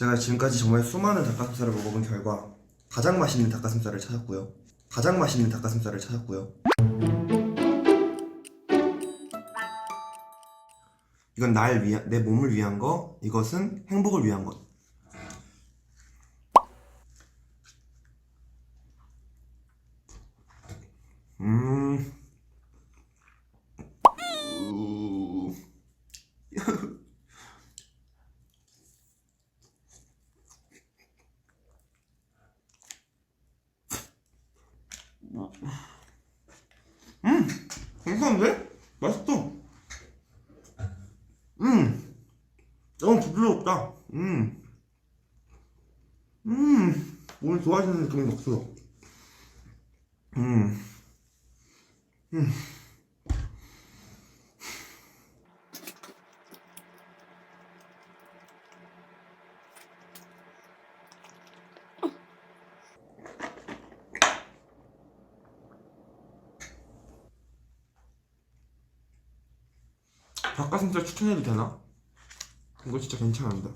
제가 지금까지 정말 수많은 닭가슴살을 먹어본 결과 가장 맛있는 닭가슴살을 찾았고요. 가장 맛있는 닭가슴살을 찾았고요. 이건 날 위한 내 몸을 위한 거, 이것은 행복을 위한 것. 음. 음, 괜찮은데? 맛있어. 음, 너무 부드럽다. 음, 음, 오늘 좋아하시는 느낌이 없어. 음, 음. 닭가슴살 추천해도 되나? 이거 진짜 괜찮은데.